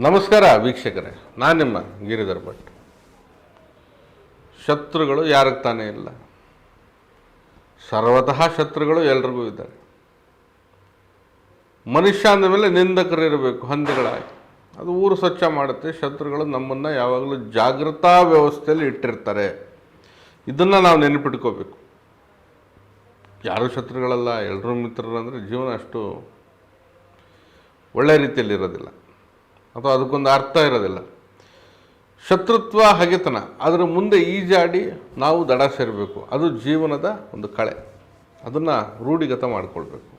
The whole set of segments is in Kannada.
ನಮಸ್ಕಾರ ವೀಕ್ಷಕರೇ, ನಾನು ನಿಮ್ಮ ಗಿರಿಧರ್ ಭಟ್. ಶತ್ರುಗಳು ಯಾರಿಗೆ ತಾನೇ ಇಲ್ಲ. ಸರ್ವತಃ ಶತ್ರುಗಳು ಎಲ್ರಿಗೂ ಇದ್ದಾರೆ. ಮನುಷ್ಯ ಅಂದ ಮೇಲೆ ನಿಂದಕರಿರಬೇಕು ಹಂದಿಗಳಾಗಿ. ಅದು ಊರು ಸ್ವಚ್ಛ ಮಾಡುತ್ತೆ, ಶತ್ರುಗಳು ನಮ್ಮನ್ನು ಯಾವಾಗಲೂ ಜಾಗೃತಾ ವ್ಯವಸ್ಥೆಯಲ್ಲಿ ಇಟ್ಟಿರ್ತಾರೆ. ಇದನ್ನು ನಾವು ನೆನಪಿಟ್ಕೋಬೇಕು. ಯಾರೂ ಶತ್ರುಗಳಲ್ಲ ಎಲ್ಲರೂ ಮಿತ್ರರು ಅಂದರೆ ಜೀವನ ಅಷ್ಟು ಒಳ್ಳೆಯ ರೀತಿಯಲ್ಲಿ ಇರೋದಿಲ್ಲ. ಅಥವಾ ಅದಕ್ಕೊಂದು ಅರ್ಥ ಇರೋದಿಲ್ಲ. ಶತ್ರುತ್ವ ಹಗೆತನ, ಅದರ ಮುಂದೆ ಈಜಾಡಿ ನಾವು ದಡ ಸೇರಬೇಕು. ಅದು ಜೀವನದ ಒಂದು ಕಳೆ. ಅದನ್ನು ರೂಢಿಗತ ಮಾಡಿಕೊಳ್ಬೇಕು.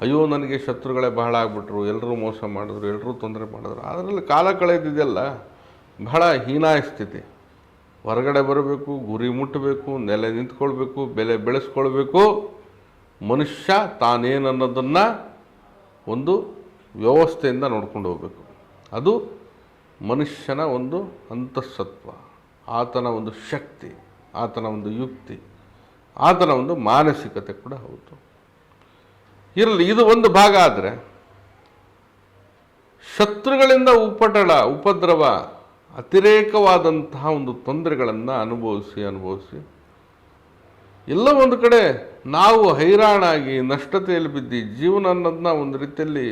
ಅಯ್ಯೋ, ನನಗೆ ಶತ್ರುಗಳೇ ಬಹಳ ಆಗ್ಬಿಟ್ರು. ಎಲ್ಲರೂ ಮೋಸ ಮಾಡಿದ್ರು ಎಲ್ಲರೂ ತೊಂದರೆ ಮಾಡಿದ್ರು. ಅದರಲ್ಲಿ ಕಾಲ ಕಳೆದಿದೆಯಲ್ಲ, ಬಹಳ ಹೀನಾಯ ಸ್ಥಿತಿ ಹೊರಗಡೆ ಬರಬೇಕು, ಗುರಿ ಮುಟ್ಟಬೇಕು ನೆಲೆ ನಿಂತ್ಕೊಳ್ಬೇಕು, ಬೆಲೆ ಬೆಳೆಸ್ಕೊಳ್ಬೇಕು. ಮನುಷ್ಯ ತಾನೇನನ್ನೋದನ್ನು ಒಂದು ವ್ಯವಸ್ಥೆಯಿಂದ ನೋಡ್ಕೊಂಡು ಹೋಗಬೇಕು. ಅದು ಮನುಷ್ಯನ ಒಂದು ಅಂತಃಸತ್ವ, ಆತನ ಒಂದು ಶಕ್ತಿ, ಆತನ ಒಂದು ಯುಕ್ತಿ, ಆತನ ಒಂದು ಮಾನಸಿಕತೆ ಕೂಡ ಹೌದು. ಇರಲಿ, ಇದು ಒಂದು ಭಾಗ ಆದರೆ ಶತ್ರುಗಳಿಂದ ಉಪಟಳ, ಉಪದ್ರವ, ಅತಿರೇಕವಾದಂತಹ ಒಂದು ತೊಂದರೆಗಳನ್ನು ಅನುಭವಿಸಿ ಅನುಭವಿಸಿ ಎಲ್ಲ ಒಂದು ಕಡೆ ನಾವು ಹೈರಾಣಾಗಿ ನಷ್ಟತೆಯಲ್ಲಿ ಬಿದ್ದು ಜೀವನ ಅನ್ನೋದನ್ನ ಒಂದು ರೀತಿಯಲ್ಲಿ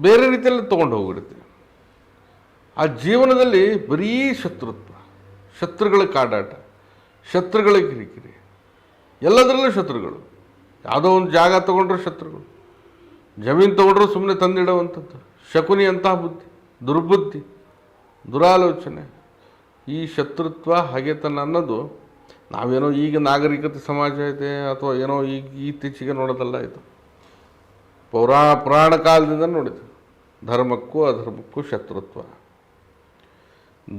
ಬೇರೆ ರೀತಿಯಲ್ಲಿ ತೊಗೊಂಡು ಹೋಗ್ಬಿಡುತ್ತೆ. ಆ ಜೀವನದಲ್ಲಿ ಬರೀ ಶತ್ರುತ್ವ, ಶತ್ರುಗಳ ಕಾಡಾಟ, ಶತ್ರುಗಳ ಕಿರಿಕಿರಿ, ಎಲ್ಲದರಲ್ಲೂ ಶತ್ರುಗಳು. ಯಾವುದೋ ಒಂದು ಜಾಗ ತೊಗೊಂಡ್ರೆ ಶತ್ರುಗಳು, ಜಮೀನು ತೊಗೊಂಡ್ರೆ ಸುಮ್ಮನೆ ತಂದಿಡುವಂಥದ್ದು, ಶಕುನಿ ಅಂತಹ ಬುದ್ಧಿ, ದುರ್ಬುದ್ಧಿ, ದುರಾಲೋಚನೆ. ಈ ಶತ್ರುತ್ವ ಹಗೆತನ ಅನ್ನೋದು ನಾವೇನೋ ಈಗ ನಾಗರಿಕತೆ ಸಮಾಜ ಇದೆ ಅಥವಾ ಏನೋ ಈಗ ಇತ್ತೀಚೆಗೆ ನೋಡೋದಲ್ಲ ಇದು. ಪೌರಾ ಪುರಾಣ ಕಾಲದಿಂದ ನೋಡಿದ್ವಿ ಧರ್ಮಕ್ಕೂ ಅಧರ್ಮಕ್ಕೂ ಶತ್ರುತ್ವ.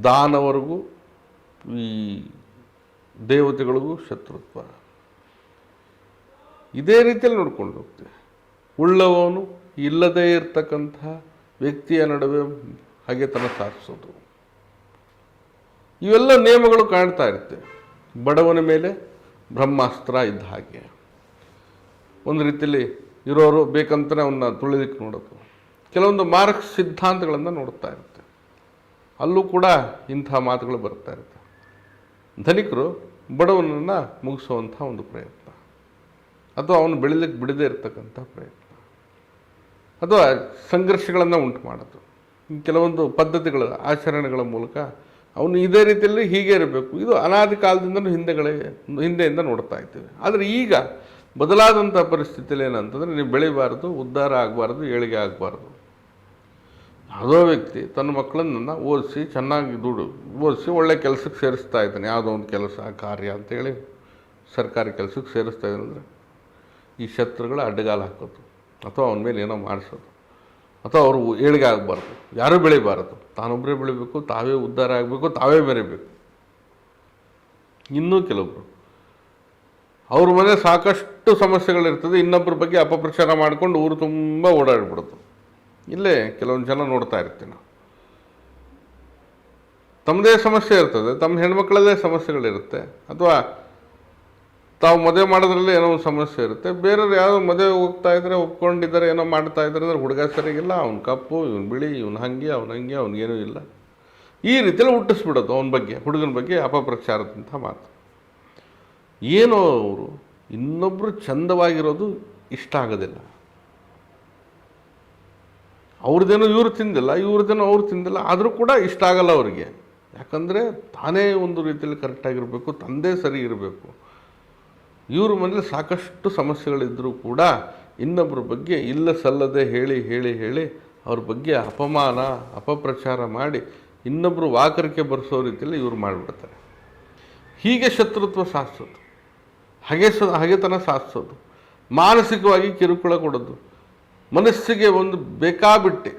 ದಾನವರಿಗೂ ಈ ದೇವತೆಗಳಿಗೂ ಶತ್ರುತ್ವ. ಇದೇ ರೀತಿಯಲ್ಲಿ ನೋಡ್ಕೊಂಡು ಹೋಗ್ತೇವೆ. ಉಳ್ಳವನು ಇಲ್ಲದೇ ಇರತಕ್ಕಂತಹ ವ್ಯಕ್ತಿಯ ನಡುವೆ ಹಗೆತನ ಸಾಧಿಸೋದು. ಇವೆಲ್ಲ ನಿಯಮಗಳು ಕಾಣ್ತಾ ಇರುತ್ತೆ. ಬಡವನ ಮೇಲೆ ಬ್ರಹ್ಮಾಸ್ತ್ರ ಇದ್ದ ಹಾಗೆ. ಒಂದು ರೀತಿಯಲ್ಲಿ ಇರೋರು ಬೇಕಂತಲೇ ಅವನ್ನ ತುಳಿಲಿಕ್ಕೆ ನೋಡೋದು. ಕೆಲವೊಂದು ಮಾರ್ಕ್ಸ್ ಸಿದ್ಧಾಂತಗಳನ್ನು ನೋಡ್ತಾ ಇರುತ್ತೆ. ಅಲ್ಲೂ ಕೂಡ ಇಂಥ ಮಾತುಗಳು ಬರ್ತಾ ಇರುತ್ತೆ. ಧನಿಕರು ಬಡವನನ್ನು ಮುಗಿಸುವಂಥ ಒಂದು ಪ್ರಯತ್ನ. ಅಥವಾ ಅವನು ಬೆಳಿಲಿಕ್ಕೆ ಬಿಡದೇ ಇರತಕ್ಕಂಥ ಪ್ರಯತ್ನ. ಅಥವಾ ಸಂಘರ್ಷಗಳನ್ನು ಉಂಟು ಮಾಡೋದು. ಕೆಲವೊಂದು ಪದ್ಧತಿಗಳ, ಆಚರಣೆಗಳ ಮೂಲಕ ಅವನು ಇದೇ ರೀತಿಯಲ್ಲಿ ಹೀಗೆ ಇರಬೇಕು. ಇದು ಅನಾದಿ ಕಾಲದಿಂದಲೂ ಹಿಂದೆಗಳೇ, ಹಿಂದೆಯಿಂದ ನೋಡ್ತಾ ಇದ್ದೇವೆ. ಆದರೆ ಈಗ ಬದಲಾದಂಥ ಪರಿಸ್ಥಿತಿಯಲ್ಲಿ ಏನಂತಂದರೆ ನೀವು ಬೆಳಿಬಾರ್ದು, ಉದ್ಧಾರ ಆಗಬಾರ್ದು, ಏಳಿಗೆ ಆಗಬಾರ್ದು. ಯಾವುದೋ ವ್ಯಕ್ತಿ ತನ್ನ ಮಕ್ಕಳನ್ನು ಓದಿಸಿ ಚೆನ್ನಾಗಿ ದುಡು, ಓದಿಸಿ ಒಳ್ಳೆ ಕೆಲಸಕ್ಕೆ ಸೇರಿಸ್ತಾ ಇದ್ದಾನೆ. ಯಾವುದೋ ಒಂದು ಕೆಲಸ, ಕಾರ್ಯ ಅಂತೇಳಿ ಸರ್ಕಾರಿ ಕೆಲಸಕ್ಕೆ ಸೇರಿಸ್ತಾ ಅಂದರೆ ಈ ಶತ್ರುಗಳು ಅಡ್ಡಗಾಲ ಹಾಕೋದು, ಅಥವಾ ಅವನ ಮೇಲೆ ಏನೋ ಮಾಡಿಸೋದು, ಅಥವಾ ಅವರು ಏಳಿಗೆ ಆಗಬಾರ್ದು. ಯಾರೂ ಬೆಳಿಬಾರ್ದು. ತಾನೊಬ್ಬರೇ ಬೆಳಿಬೇಕು, ತಾವೇ ಉದ್ಧಾರ ಆಗಬೇಕು, ತಾವೇ ಬೆರಿಬೇಕು ಇನ್ನೂ ಕೆಲವೊಬ್ಬರು ಅವ್ರ ಮನೆ ಸಾಕಷ್ಟು ಸಮಸ್ಯೆಗಳಿರ್ತದೆ ಇನ್ನೊಬ್ಬರ ಬಗ್ಗೆ ಅಪಪ್ರಚಾರ ಮಾಡ್ಕೊಂಡು ಊರು ತುಂಬ ಓಡಾಡ್ಬಿಡೋದು ಇಲ್ಲೇ ಕೆಲವೊಂದು ಜನ ನೋಡ್ತಾ ಇರ್ತೀವಿ ನಾವು. ತಮ್ಮದೇ ಸಮಸ್ಯೆ ಇರ್ತದೆ ತಮ್ಮ ಹೆಣ್ಮಕ್ಳದೇ ಸಮಸ್ಯೆಗಳಿರುತ್ತೆ, ಅಥವಾ ತಾವು ಮದುವೆ ಮಾಡೋದ್ರಲ್ಲಿ ಏನೋ ಒಂದು ಸಮಸ್ಯೆ ಇರುತ್ತೆ, ಬೇರೆಯವ್ರು ಯಾವುದೋ ಮದುವೆ ಹೋಗ್ತಾ ಇದ್ರೆ ಒಪ್ಕೊಂಡಿದ್ದಾರೆ, ಏನೋ ಮಾಡ್ತಾ ಇದ್ದಾರೆ ಅಂದ್ರೆ ಹುಡುಗ ಸರಿಗಿಲ್ಲ ಅವ್ನ ಕಪ್ಪು, ಇವ್ನು ಬಿಳಿ, ಇವ್ನು ಹಂಗೆ, ಅವ್ನು ಹಂಗೆ, ಅವ್ನಿಗೇನೂ ಇಲ್ಲ. ಈ ರೀತಿಯಲ್ಲಿ ಹುಟ್ಟಿಸ್ಬಿಡೋದು ಅವನ ಬಗ್ಗೆ, ಹುಡುಗನ ಬಗ್ಗೆ ಅಪಪ್ರಚಾರದಂಥ ಮಾತು. ಏನೋ ಅವರು ಇನ್ನೊಬ್ಬರು ಚಂದವಾಗಿರೋದು ಇಷ್ಟ ಆಗೋದಿಲ್ಲ. ಅವ್ರದ್ದೇನೋ ಇವರು ತಿಂದಿಲ್ಲ ಇವ್ರದ್ದೇನೋ ಅವ್ರು ತಿಂದಿಲ್ಲ, ಆದರೂ ಕೂಡ ಇಷ್ಟ ಆಗಲ್ಲ ಅವರಿಗೆ. ಯಾಕಂದರೆ ತಾನೇ ಒಂದು ರೀತಿಯಲ್ಲಿ ಕರೆಕ್ಟಾಗಿರಬೇಕು ತಂದೆ ಸರಿ ಇರಬೇಕು. ಇವ್ರ ಮನೇಲಿ ಸಾಕಷ್ಟು ಸಮಸ್ಯೆಗಳಿದ್ದರೂ ಕೂಡ ಇನ್ನೊಬ್ಬರ ಬಗ್ಗೆ ಇಲ್ಲ ಸಲ್ಲದೆ ಹೇಳಿ ಹೇಳಿ ಹೇಳಿ ಅವ್ರ ಬಗ್ಗೆ ಅಪಮಾನ, ಅಪಪ್ರಚಾರ ಮಾಡಿ ಇನ್ನೊಬ್ಬರು ವಾಕರಿಕೆ ಬರೆಸೋ ರೀತಿಯಲ್ಲಿ ಇವ್ರು ಮಾಡಿಬಿಡ್ತಾರೆ. ಹೀಗೆ ಶತ್ರುತ್ವ ಸಾಧಿಸೋದು ಹಾಗೆ ಸ, ಹಾಗೆತನ ಸಾಧಿಸೋದು. ಮಾನಸಿಕವಾಗಿ ಕಿರುಕುಳ ಕೊಡೋದು. ಮನಸ್ಸಿಗೆ ಒಂದು ಬೇಕಾಬಿಟ್ಟೆ.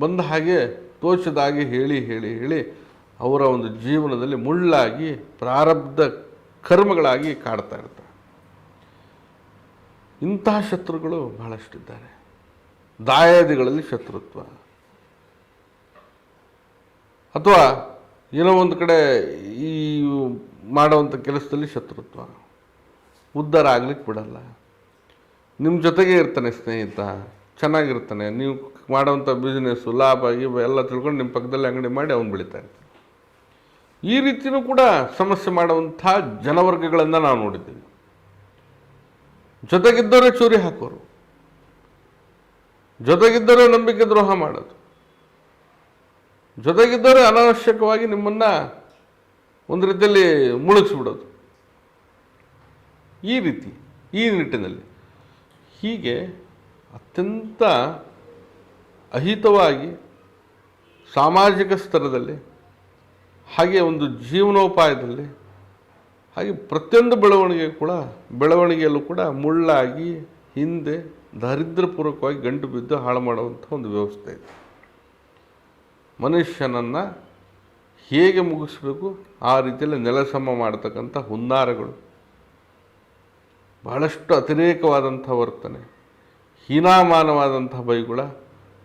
ಬಂದ ಹಾಗೆ ತೋಚದಾಗೆ ಹೇಳಿ ಹೇಳಿ ಹೇಳಿ ಅವರ ಒಂದು ಜೀವನದಲ್ಲಿ ಮುಳ್ಳಾಗಿ ಪ್ರಾರಬ್ಧ ಕರ್ಮಗಳಾಗಿ ಕಾಡ್ತಾ ಇರ್ತಾರೆ. ಇಂತಹ ಶತ್ರುಗಳು ಬಹಳಷ್ಟಿದ್ದಾರೆ. ದಾಯಾದಿಗಳಲ್ಲಿ ಶತ್ರುತ್ವ. ಅಥವಾ ಏನೋ ಒಂದು ಕಡೆ ಈ ಮಾಡುವಂಥ ಕೆಲಸದಲ್ಲಿ ಶತ್ರುತ್ವ. ಉದ್ಧಾರ ಆಗ್ಲಿಕ್ಕೆ ಬಿಡಲ್ಲ. ನಿಮ್ಮ ಜೊತೆಗೆ ಇರ್ತಾನೆ ಸ್ನೇಹಿತ, ಚೆನ್ನಾಗಿರ್ತಾನೆ. ನೀವು ಮಾಡುವಂಥ ಬಿಸ್ನೆಸ್ಸು ಲಾಭ ಆಗಿ ಎಲ್ಲ ತಿಳ್ಕೊಂಡು ನಿಮ್ಮ ಪಕ್ಕದಲ್ಲಿ ಅಂಗಡಿ ಮಾಡಿ ಅವ್ನು ಬೆಳೀತಾ ಇರ್ತಾನೆ. ಈ ರೀತಿಯೂ ಕೂಡ ಸಮಸ್ಯೆ ಮಾಡುವಂಥ ಜನವರ್ಗಗಳನ್ನು ನಾವು ನೋಡಿದ್ದೀವಿ. ಜೊತೆಗಿದ್ದವರೇ ಚೂರಿ ಹಾಕೋರು. ಜೊತೆಗಿದ್ದವರೇ ನಂಬಿಕೆ ದ್ರೋಹ ಮಾಡೋದು. ಜೊತೆಗಿದ್ದವರೇ ಅನಾವಶ್ಯಕವಾಗಿ ನಿಮ್ಮನ್ನ ಒಂದು ರೀತಿಯಲ್ಲಿ ಮುಳುಗಿಸ್ಬಿಡೋದು ಈ ರೀತಿ, ಈ ನಿಟ್ಟಿನಲ್ಲಿ. ಹೀಗೆ ಅತ್ಯಂತ ಅಹಿತವಾಗಿ ಸಾಮಾಜಿಕ ಸ್ತರದಲ್ಲಿ, ಹಾಗೆ ಒಂದು ಜೀವನೋಪಾಯದಲ್ಲಿ, ಹಾಗೆ ಪ್ರತಿಯೊಂದು ಬೆಳವಣಿಗೆ ಕೂಡ, ಬೆಳವಣಿಗೆಯಲ್ಲೂ ಕೂಡ ಮುಳ್ಳಾಗಿ, ಹಿಂದೆ ದಾರಿದ್ರ್ಯಪೂರ್ವಕವಾಗಿ ಗಂಟು ಬಿದ್ದು ಹಾಳು ಮಾಡುವಂಥ ಒಂದು ವ್ಯವಸ್ಥೆ ಇದೆ. ಮನುಷ್ಯನನ್ನು ಹೇಗೆ ಮುಗಿಸ್ಬೇಕು, ಆ ರೀತಿಯಲ್ಲಿ ನೆಲಸಮ ಮಾಡ್ತಕ್ಕಂಥ ಹುನ್ನಾರಗಳು. ಬಹಳಷ್ಟು ಅತಿರೇಕವಾದಂಥ ವರ್ತನೆ, ಹೀನಾಮಾನವಾದಂಥ ಬೈಗುಳ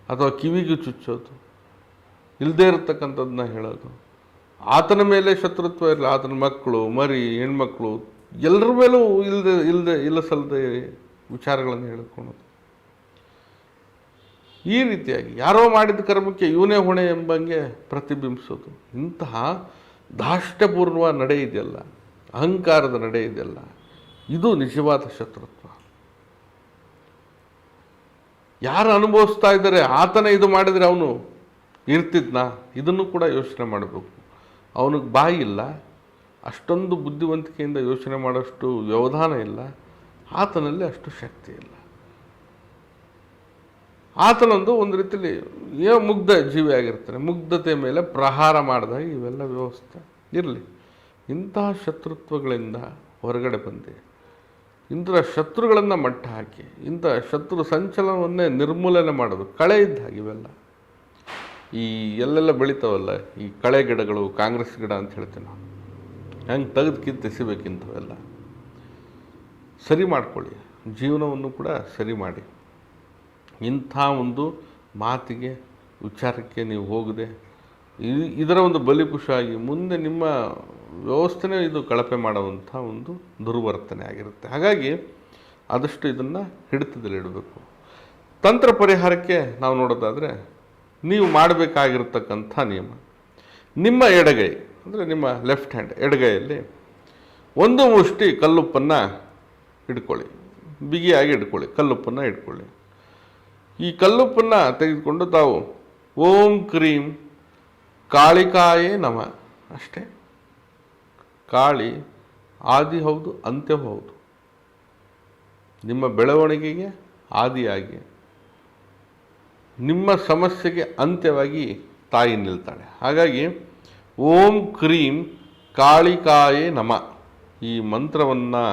ಅಥವಾ ಕಿವಿಗೆ ಚುಚ್ಚೋದು ಇಲ್ಲದೇ ಇರತಕ್ಕಂಥದ್ದನ್ನ ಹೇಳೋದು. ಆತನ ಮೇಲೆ ಶತ್ರುತ್ವ ಇರಲಿ, ಆತನ ಮಕ್ಕಳು, ಮರಿ, ಹೆಣ್ಮಕ್ಳು, ಎಲ್ಲರ ಮೇಲೂ ಇಲ್ಲದೆ ಇಲ್ಲದೆ ಇಲ್ಲ ಸಲ್ಲದೆ ವಿಚಾರಗಳನ್ನು ಹೇಳ್ಕೊಳೋದು ಈ ರೀತಿಯಾಗಿ ಯಾರೋ ಮಾಡಿದ ಕರ್ಮಕ್ಕೆ ಇವನೇ ಹೊಣೆ ಎಂಬಂಗೆ ಪ್ರತಿಬಿಂಬಿಸೋದು. ಇಂತಹ ದಾಷ್ಟಪೂರ್ವ ನಡೆ ಇದೆಯಲ್ಲ ಅಹಂಕಾರದ ನಡೆ ಇದೆಯಲ್ಲ ಇದು ನಿಜವಾದ ಶತ್ರುತ್ವ. ಯಾರು ಅನುಭವಿಸ್ತಾ ಇದ್ದಾರೆ, ಆತನೇ ಇದು ಮಾಡಿದರೆ ಅವನು ಇರ್ತಿದ್ನ? ಇದನ್ನು ಕೂಡ ಯೋಚನೆ ಮಾಡಬೇಕು. ಅವನಿಗೆ ಬಾಯಿ ಇಲ್ಲ, ಅಷ್ಟೊಂದು ಬುದ್ಧಿವಂತಿಕೆಯಿಂದ ಯೋಚನೆ ಮಾಡೋಷ್ಟು ವ್ಯವಧಾನ ಇಲ್ಲ, ಆತನಲ್ಲಿ ಅಷ್ಟು ಶಕ್ತಿ ಇಲ್ಲ. ಆತನೊಂದು ಒಂದು ರೀತಿಯಲ್ಲಿ ಏ, ಮುಗ್ಧ ಜೀವಿ ಆಗಿರ್ತಾನೆ ಮುಗ್ಧತೆ ಮೇಲೆ ಪ್ರಹಾರ ಮಾಡಿದಾಗ ಇವೆಲ್ಲ ವ್ಯವಸ್ಥೆ ಇರಲಿ. ಇಂತಹ ಶತ್ರುತ್ವಗಳಿಂದ ಹೊರಗಡೆ ಬಂದೆ. ಇಂಥ ಶತ್ರುಗಳನ್ನು ಮಟ್ಟ ಹಾಕಿ ಇಂಥ ಶತ್ರು ಸಂಚಲನವನ್ನೇ ನಿರ್ಮೂಲನೆ ಮಾಡೋದು, ಕಳೆ ಇದ್ದ ಹಾಗೆ ಇವೆಲ್ಲ. ಈ ಎಲ್ಲೆಲ್ಲ ಬೆಳಿತಾವಲ್ಲ, ಈ ಕಳೆ ಗಿಡಗಳು, ಕಾಂಗ್ರೆಸ್ ಗಿಡ ಅಂತ ಹೇಳ್ತೀವಿ ನಾವು ಹೆಂಗೆ ತೆಗೆದು ಕಿತ್ತು ಎಸಿಬೇಕಿಂಥವೆಲ್ಲ ಸರಿ ಮಾಡ್ಕೊಳ್ಳಿ, ಜೀವನವನ್ನು ಕೂಡ ಸರಿ ಮಾಡಿ. ಇಂಥ ಒಂದು ಮಾತಿಗೆ, ವಿಚಾರಕ್ಕೆ ನೀವು ಹೋಗದೆ ಇದರ ಒಂದು ಬಲಿಪುಷ ಆಗಿ ಮುಂದೆ ನಿಮ್ಮ ವ್ಯವಸ್ಥೆನೇ ಇದು ಕಳಪೆ ಮಾಡುವಂಥ ಒಂದು ದುರ್ವರ್ತನೆ ಆಗಿರುತ್ತೆ. ಹಾಗಾಗಿ ಆದಷ್ಟು ಇದನ್ನು ಹಿಡಿತದಲ್ಲಿಡಬೇಕು ತಂತ್ರ ಪರಿಹಾರಕ್ಕೆ ನಾವು ನೋಡೋದಾದರೆ ನೀವು ಮಾಡಬೇಕಾಗಿರ್ತಕ್ಕಂಥ ನಿಯಮ. ನಿಮ್ಮ ಎಡಗೈ, ಅಂದರೆ ನಿಮ್ಮ ಲೆಫ್ಟ್ ಹ್ಯಾಂಡ್ ಎಡಗೈಯಲ್ಲಿ ಒಂದು ಮುಷ್ಟಿ ಕಲ್ಲುಪ್ಪನ್ನು ಇಟ್ಕೊಳ್ಳಿ ಬಿಗಿಯಾಗಿ ಇಟ್ಕೊಳ್ಳಿ ಕಲ್ಲುಪ್ಪನ್ನು ಇಟ್ಕೊಳ್ಳಿ ಈ ಕಲ್ಲುಪ್ಪನ್ನು ತೆಗೆದುಕೊಂಡು ತಾವು ಓಂ ಕ್ರೀಂ ಕಾಳಿಕಾಯೇ ನಮ. ಅಷ್ಟೇ. ಕಾಳಿ ಆದಿ ಹೌದು, ಅಂತ್ಯ ಹೌದು. ನಿಮ್ಮ ಬೆಳವಣಿಗೆಗೆ ಆದಿಯಾಗಿ, ನಿಮ್ಮ ಸಮಸ್ಯೆಗೆ ಅಂತ್ಯವಾಗಿ ತಾಯಿ ನಿಲ್ತಾಳೆ. ಹಾಗಾಗಿ ಓಂ ಕ್ರೀಂ ಕಾಳಿಕಾಯೇ ನಮ. ಈ ಮಂತ್ರವನ್ನು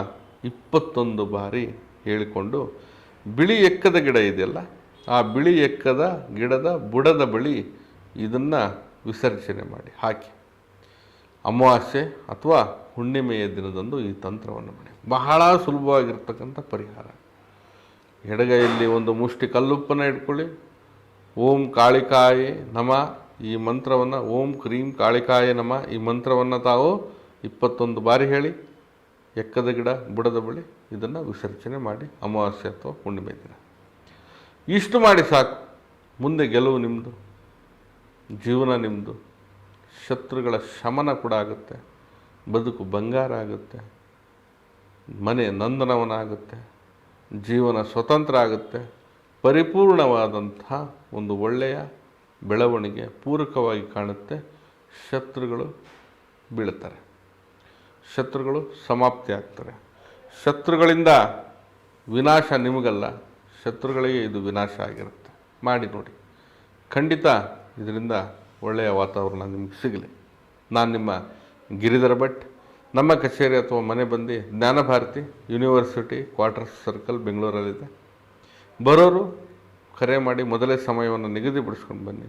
ಇಪ್ಪತ್ತೊಂದು ಬಾರಿ ಹೇಳಿಕೊಂಡು ಬಿಳಿ ಎಕ್ಕದ ಗಿಡ ಇದೆಯಲ್ಲ, ಆ ಬಿಳಿ ಎಕ್ಕದ ಗಿಡದ ಬುಡದ ಬಳಿ ಇದನ್ನು ವಿಸರ್ಜನೆ ಮಾಡಿ, ಹಾಕಿ. ಅಮಾವಾಸ್ಯೆ ಅಥವಾ ಹುಣ್ಣಿಮೆಯ ದಿನದಂದು ಈ ತಂತ್ರವನ್ನು ಮಾಡಿ. ಬಹಳ ಸುಲಭವಾಗಿರ್ತಕ್ಕಂಥ ಪರಿಹಾರ. ಎಡಗೈಯಲ್ಲಿ ಒಂದು ಮುಷ್ಟಿ ಕಲ್ಲುಪ್ಪನ್ನು ಇಟ್ಕೊಳ್ಳಿ. ಓಂ ಕಾಳಿಕಾಯಿ ನಮ. ಈ ಮಂತ್ರವನ್ನು, ಓಂ ಕ್ರೀಂ ಕಾಳಿಕಾಯೆ ನಮ. ಈ ಮಂತ್ರವನ್ನು ತಾವು ಇಪ್ಪತ್ತೊಂದು ಬಾರಿ ಹೇಳಿ, ಎಕ್ಕದ ಗಿಡ, ಬುಡದ ಬಳಿ ಇದನ್ನು ವಿಸರ್ಜನೆ ಮಾಡಿ ಅಮಾವಾಸ್ಯೆ ಅಥವಾ ಹುಣ್ಣಿಮೆ ದಿನ. ಇಷ್ಟು ಮಾಡಿ ಸಾಕು. ಮುಂದೆ ಗೆಲುವು ನಿಮ್ಮದು ಜೀವನ ನಿಮ್ಮದು ಶತ್ರುಗಳ ಶಮನ ಕೂಡ ಆಗುತ್ತೆ. ಬದುಕು ಬಂಗಾರ ಆಗುತ್ತೆ. ಮನೆ ನಂದನವನಾಗುತ್ತೆ. ಜೀವನ ಸ್ವತಂತ್ರ ಆಗುತ್ತೆ. ಪರಿಪೂರ್ಣವಾದಂಥ ಒಂದು ಒಳ್ಳೆಯ ಬೆಳವಣಿಗೆ ಪೂರಕವಾಗಿ ಕಾಣುತ್ತೆ. ಶತ್ರುಗಳು ಬೀಳ್ತಾರೆ ಶತ್ರುಗಳು ಸಮಾಪ್ತಿ ಆಗ್ತಾರೆ. ಶತ್ರುಗಳಿಂದ ವಿನಾಶ ನಿಮಗಲ್ಲ. ಶತ್ರುಗಳಿಗೆ ಇದು ವಿನಾಶ ಆಗಿರುತ್ತೆ. ಮಾಡಿ ನೋಡಿ. ಖಂಡಿತ ಇದರಿಂದ ಒಳ್ಳೆಯ ವಾತಾವರಣ ನಿಮಗೆ ಸಿಗಲಿ. ನಾನು ನಿಮ್ಮ ಗಿರಿಧರ ಭಟ್. ನಮ್ಮ ಕಚೇರಿ ಅಥವಾ ಮನೆ ಬಂದು ಜ್ಞಾನಭಾರತಿ ಯೂನಿವರ್ಸಿಟಿ ಕ್ವಾರ್ಟರ್ಸ್ ಸರ್ಕಲ್ ಬೆಂಗಳೂರಲ್ಲಿದೆ. ಬರೋರು ಕರೆ ಮಾಡಿ ಮೊದಲೇ ಸಮಯವನ್ನು ನಿಗದಿಪಡಿಸ್ಕೊಂಡು ಬನ್ನಿ.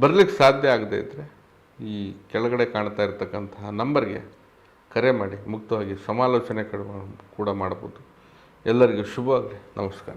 ಬರಲಿಕ್ಕೆ ಸಾಧ್ಯ ಆಗದೇ ಇದ್ದರೆ ಈ ಕೆಳಗಡೆ ಕಾಣ್ತಾ ಇರತಕ್ಕಂತಹ ನಂಬರ್ಗೆ ಕರೆ ಮಾಡಿ ಮುಕ್ತವಾಗಿ ಸಮಾಲೋಚನೆ ಕಡ- ಮಾಡ್ಬೋದು. ಎಲ್ಲರಿಗೂ ಶುಭವಾಗಲಿ. ನಮಸ್ಕಾರ.